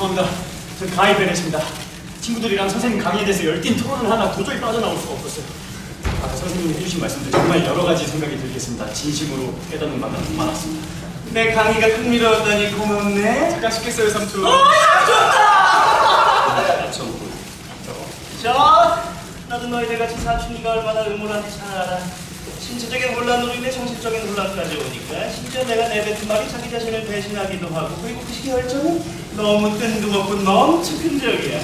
죄송합니다. 전 강의 베넷입니다. 친구들이랑 선생님 강의에 대해서 열띤 토론을 하나 도저히 빠져나올 수가 없었어요. 아, 선생님이 해주신 말씀들 정말 여러 가지 생각이 들겠습니다. 진심으로 깨닫는 바가 많았습니다. 내 강의가 흥미로웠다니 고맙네. 잠깐 씻겠어요, 삼촌. 자, 나도 너희들 같이 사춘기가 얼마나 음울한지 잘 알아. 신체적인 혼란으로 인해 정신적인 혼란까지 오니까 심지어 내가 내뱉은 말이 자기 자신을 배신하기도 하고 그리고 그 결정은 너무 뜬금없고 너무 즉흥적이야.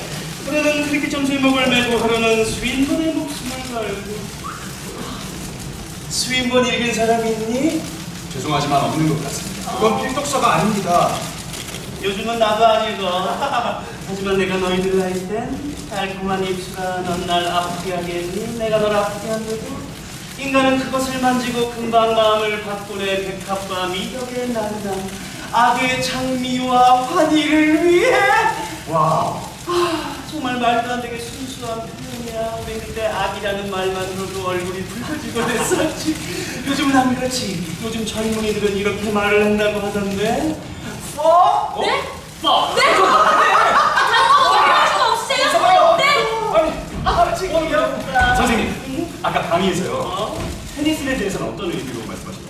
하루는 그렇게 점수의 목을 메고 하루는 스윈본의 목숨을 걸고 스윈본 읽은 사람이 있니? 죄송하지만 없는 것 같습니다. 그건 필독서가 아닙니다. 요즘은 나도 안 읽어. 하지만 내가 너희들 나이 땐 달콤한 입술아 넌 날 아프게 하겠니? 내가 널 아프게 한다고? 인간은 그것을 만지고 금방 마음을 바꾸네 백합과 미덕의 난장 악의 장미와 환희를 위해 와 아, 정말 말도 안 되게 순수한 표현이야 우리 그때 악이라는 말만 들어도 얼굴이 붉어지고 그랬었지 요즘은 안 그렇지 요즘 젊은이들은 이렇게 말을 한다고 하던데 어? 네? 어? 네? 장모님 하신 거 없으세요? 네? 아, 지금 배고프다. 선생님, 아까 강의에서요. 어? 테니스에 대해서는 어떤 의미로 말씀하셨나요?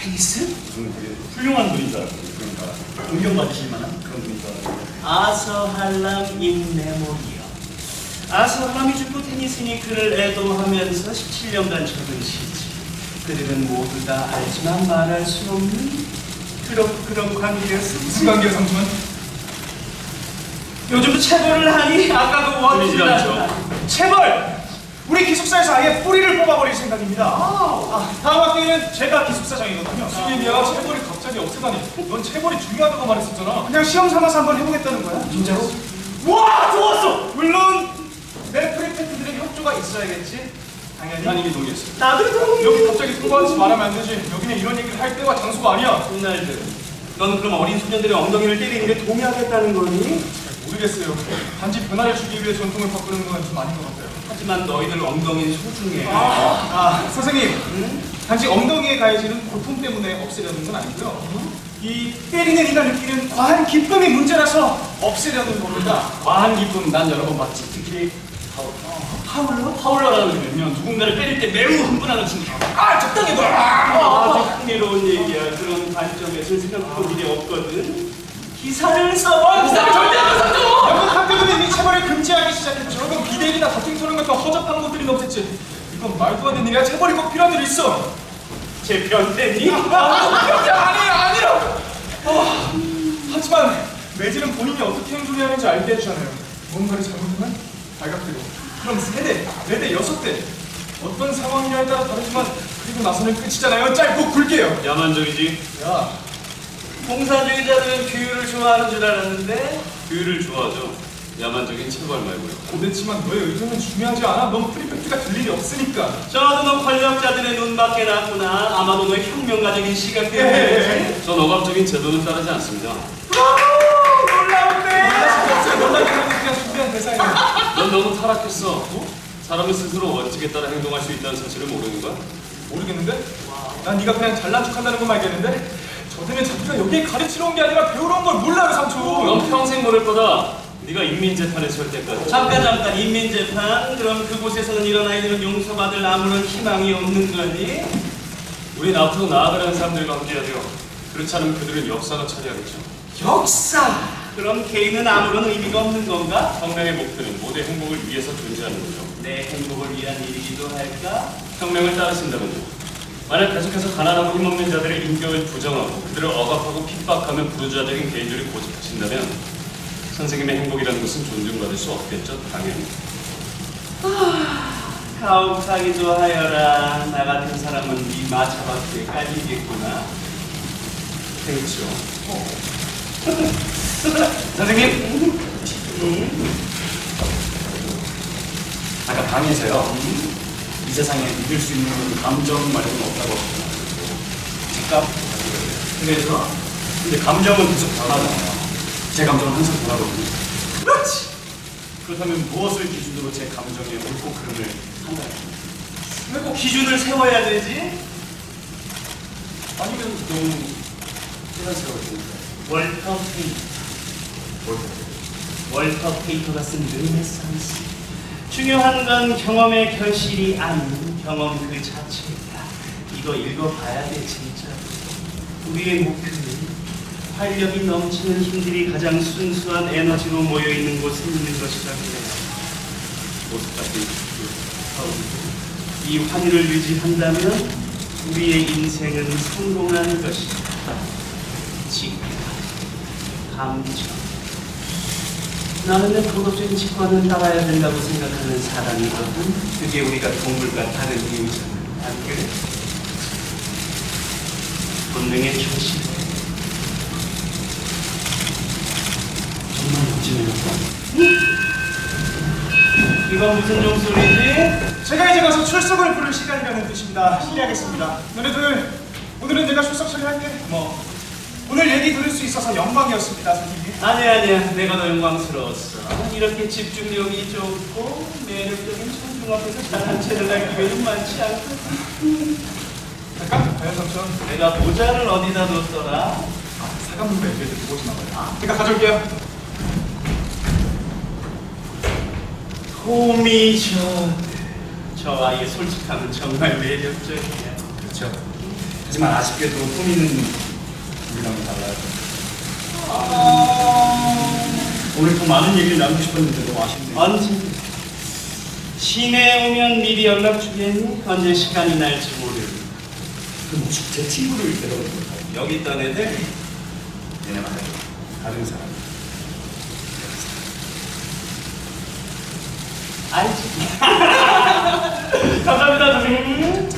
페니스? 저는 되게 훌륭한 분인 줄 알았거든요. 그러니까 존경받으실 만한 그런 분인 줄 알았는데. 아서할람 임메모리어. 아서할람이 죽고 테니스니 그를 애도하면서 17년간 적은 시지. 그들은 모두 다 알지만 말할 수 없는 그런 그런. 무슨 관계요, 삼촌? 요즘도 체벌을 하니 아까 그 않죠? 체벌! 우리 기숙사에서 아예 뿌리를 뽑아버릴 생각입니다. 아, 다음 학기에는 제가 기숙사장이거든요. 수빈이야 체벌이 갑자기 없애다니 넌 체벌이 중요하다고 말했었잖아 그냥 시험 삼아서 한번 해보겠다는 거야? 진짜로? 와, 좋았어! 물론 내 프리패트들의 협조가 있어야겠지. 당연히. 난 이미 동의했어 나도 동의. 여기 갑자기 통과하지 말하면 안 되지 여기는 이런 얘기를 할 때와 장소가 아니야 호날두, 넌 그럼 어린 소년들의 엉덩이를 때리는 게 동의하겠다는 거니? 모르겠어요 단지 변화를 주기 위해 전통을 바꾸는 건 좀 아닌 것 같아요 하지만 너희들 엉덩이는 소중해. 아, 선생님. 단지 엉덩이에 가해지는 고통 때문에 없애려는 건 아니고요. 이 때리는 이가 느끼는 과한 기쁨이 문제라서 없애려는 겁니다. 과한 기쁨 난 여러 번 봤지. 특히 파울러? 파울러라는 분은요 누군가를 때릴 때 매우 흥분하는 친구. 아, 적당히 둬! 아주 흥미로운 얘기야. 그런 관점에서 생각해볼 일이 없거든. 기사를 써봐. 기사를 절대 안 써. 영국 학교들은 이미 체벌을 금지하기 시작했죠. 그럼 비대기나 다툼처럼 같은 허접한 것들이 없앴지. 이건 말도 안 되는 일이야. 체벌이 꼭 필요한 일이 있어. 제 변태니? 야 아니야 아니라고 어, 하지만 매질은 본인이 어떻게 행동해야 하는지 알게 해주잖아요. 뭔가를 잘못하면 발각되고. 그럼 세 대, 네대, 여섯 대. 어떤 상황이냐에 따라 다르지만 그리고 나서는 끝이잖아요. 짧고 굵게요. 야만적이지. 야 공사주의자들은 규율을 좋아하는 줄 알았는데 규율을 좋아하죠. 야만적인 체벌 말고요. 고대치만 너의 의도는 중요하지 않아 넌 프리펙트가 될 일이 없으니까 저도 너 권력자들의 눈밖에 났구나. 아마도 너의 혁명가적인 시각 때문이지. 전 억압적인 제도는 따르지 않습니다. 놀라운데! 하고 그냥 준비한 대사예요 넌 너무 타락했어. 어? 사람은 스스로 원칙에 따라 행동할 수 있다는 사실을 모르는 거야? 모르겠는데? 난 네가 그냥 잘난 척한다는 것만 알겠는데 저들은 자기가 여기에 가르치러 온 게 아니라 배우러 온 걸 몰라요 삼촌 넌 평생 모를 거다. 네가 인민재판에 설 때까지. 잠깐 잠깐 인민재판 그럼 그곳에서는 이런 아이들은 용서받을 아무런 희망이 없는 거니? 우린 앞으로 나아가려는 사람들과 함께하죠. 그렇지 않으면 그들은 역사가 차지하겠죠. 역사! 그럼 개인은 아무런 의미가 없는 건가? 혁명의 목표는 모두의 행복을 위해서 존재하는 거죠. 내 행복을 위한 일이기도 할까? 혁명을 따르신다면요. 만약 계속해서 가난하고 힘없는 자들의 인격을 부정하고 그들을 억압하고 핍박하며 부르주아적인 개인주의를 고집하신다면 선생님의 행복이라는 것은 존중받을 수 없겠죠, 당연히. 가혹하기도 하여라. 나 같은 사람은 네 마차박스에 깔리겠구나. 그렇죠. 선생님? 아까 방에서요. 이 세상에 믿을 수 있는 건 감정 말고는 없다고 하셨잖아요. 즉각. 그래서 근데 감정은 계속 변하잖아요. 제 감정은 항상 변하거든요. 그렇지. 그렇다면 무엇을 기준으로 제 감정의 옳고 그름을 판단합니까? 왜꼭 기준을 세워야 되지? 아니면 너무 세간스러워지니까. 월터 페이터. 월터 페이터가 쓴 르네상스. 중요한 건 경험의 결실이 아닌 경험 그 자체다. 이거 읽어봐야 돼 진짜. 우리의 목표는 활력이 넘치는 힘들이 가장 순수한 에너지로 모여 있는 곳에 있는 것이라고 해요. 모습 같은 그 서울. 이 환희를 유지한다면 우리의 인생은 성공하는 것이다. 직관, 감정. 나는 내 도덕적인 직관을 따라야 된다고 생각하는 사람이거든. 그게 우리가 동물과 다른 이유잖아. 안 그래? 본능의 초시. 정말 멋지네요. 이건 무슨 종소리지? 제가 이제 가서 출석을 부를 시간이라는 뜻입니다. 실례하겠습니다. 너네들 오늘은 내가 출석 처리할게. 뭐 오늘 얘기 들을 수 있어서 영광이었습니다, 선생님. 아니 아니야 내가 더 영광스러웠어 이렇게 집중력이 좋고 매력적인 청중 앞에서 잘한 채를 날 기회는 많지 않거든 잠깐, 과연 삼촌. 내가 모자를 어디다 뒀더라? 아, 사관문과 애들 보고 싶나 봐요. 아, 제가 가져올게요. 호미션 저 아이의 솔직함은 정말 매력적이야 그렇죠. 하지만 아쉽게도 꾸미는 우리랑은 달라요. 오늘 더 많은 얘기를 나누고 싶었는데 너무 아쉽네요. 언제 시내에 오면 미리 연락 주겠니? 언제 시간이 날지 모르니 그럼 혹시 제 친구를 될까요? 여기 있던 애들 얘네 말고 다른 사람. 알지 감사합니다 선생님